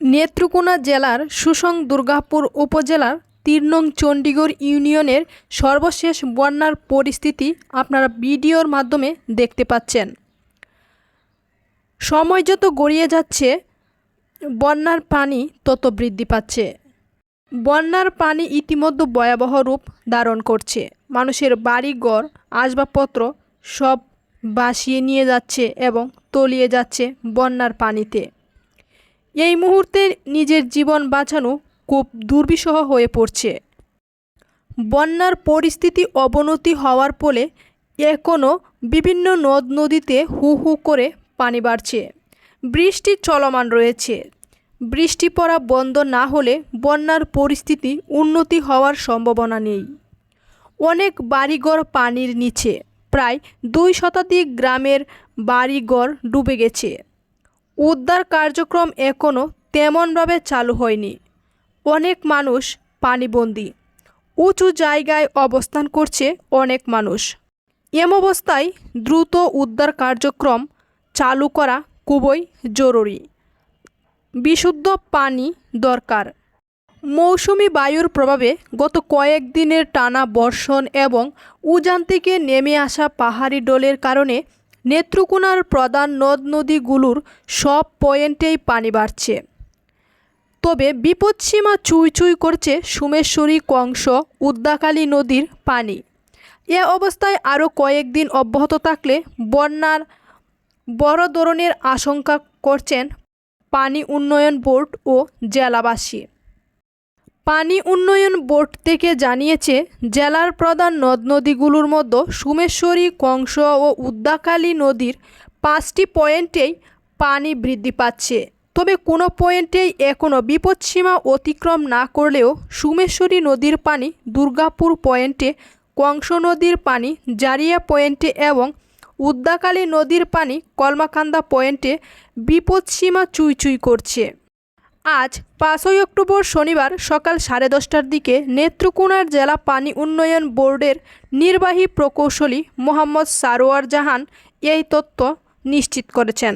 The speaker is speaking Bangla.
নেত্রকোনা জেলার সুসং দুর্গাপুর উপজেলার নং চণ্ডীগড় ইউনিয়নের সর্বশেষ বন্যার পরিস্থিতি আপনারা ভিডিওর মাধ্যমে দেখতে পাচ্ছেন। সময় যত গড়িয়ে যাচ্ছে, বন্যার পানি তত বৃদ্ধি পাচ্ছে। বন্যার পানি ইতিমধ্যে ভয়াবহ রূপ ধারণ করছে। মানুষের বাড়ি বাড়িঘর, আসবাবপত্র সব ভাসিয়ে নিয়ে যাচ্ছে এবং তলিয়ে যাচ্ছে বন্যার পানিতে। এই মুহূর্তে নিজের জীবন বাঁচানো খুব দুর্বিষহ হয়ে পড়ছে। বন্যার পরিস্থিতি অবনতি হওয়ার ফলে এখনও বিভিন্ন নদ নদীতে হু হু করে পানি বাড়ছে। বৃষ্টি চলমান রয়েছে। বৃষ্টি পড়া বন্ধ না হলে বন্যার পরিস্থিতি উন্নতি হওয়ার সম্ভাবনা নেই। অনেক বাড়িঘর পানির নিচে, প্রায় দুই শতাধিক গ্রামের বাড়িঘর ডুবে গেছে। উদ্ধার কার্যক্রম এখনও তেমনভাবে চালু হয়নি। অনেক মানুষ পানিবন্দী। উঁচু জায়গায় অবস্থান করছে অনেক মানুষ। এম অবস্থায় দ্রুত উদ্ধার কার্যক্রম চালু করা খুবই জরুরি। বিশুদ্ধ পানি দরকার। মৌসুমি বায়ুর প্রভাবে গত কয়েকদিনের টানা বর্ষণ এবং উজান থেকে নেমে আসা পাহাড়ি ডোলের কারণে নেত্রকোনার প্রধান নদ নদীগুলোর সব পয়েন্টেই পানি বাড়ছে। তবে বিপদসীমা চুই চুই করছে সুমেশ্বরী, কংস উদ্দাকালী নদীর পানি। এ অবস্থায় আরও কয়েকদিন অব্যাহত থাকলে বন্যার বড় ধরনের আশঙ্কা করছেন পানি উন্নয়ন বোর্ড ও জেলাবাসী। পানি উন্নয়ন বোর্ড থেকে জানিয়েছে, জেলার প্রধান নদ নদীগুলোর মধ্যে সুমেশ্বরী, কংস ও উদ্দাকালী নদীর পাঁচটি পয়েন্টেই পানি বৃদ্ধি পাচ্ছে। তবে কোনো পয়েন্টেই এখনও বিপদসীমা অতিক্রম না করলেও সুমেশ্বরী নদীর পানি দুর্গাপুর পয়েন্টে, কংস নদীর পানি জারিয়া পয়েন্টে এবং উদ্দাকালী নদীর পানি কলমাকান্দা পয়েন্টে বিপদসীমা চুই চুই করছে। আজ পাঁচই অক্টোবর শনিবার সকাল সাড়ে দশটার দিকে নেত্রকোনার জেলা পানি উন্নয়ন বোর্ডের নির্বাহী প্রকৌশলী মোহাম্মদ সারোয়ার জাহান এই তথ্য নিশ্চিত করেছেন।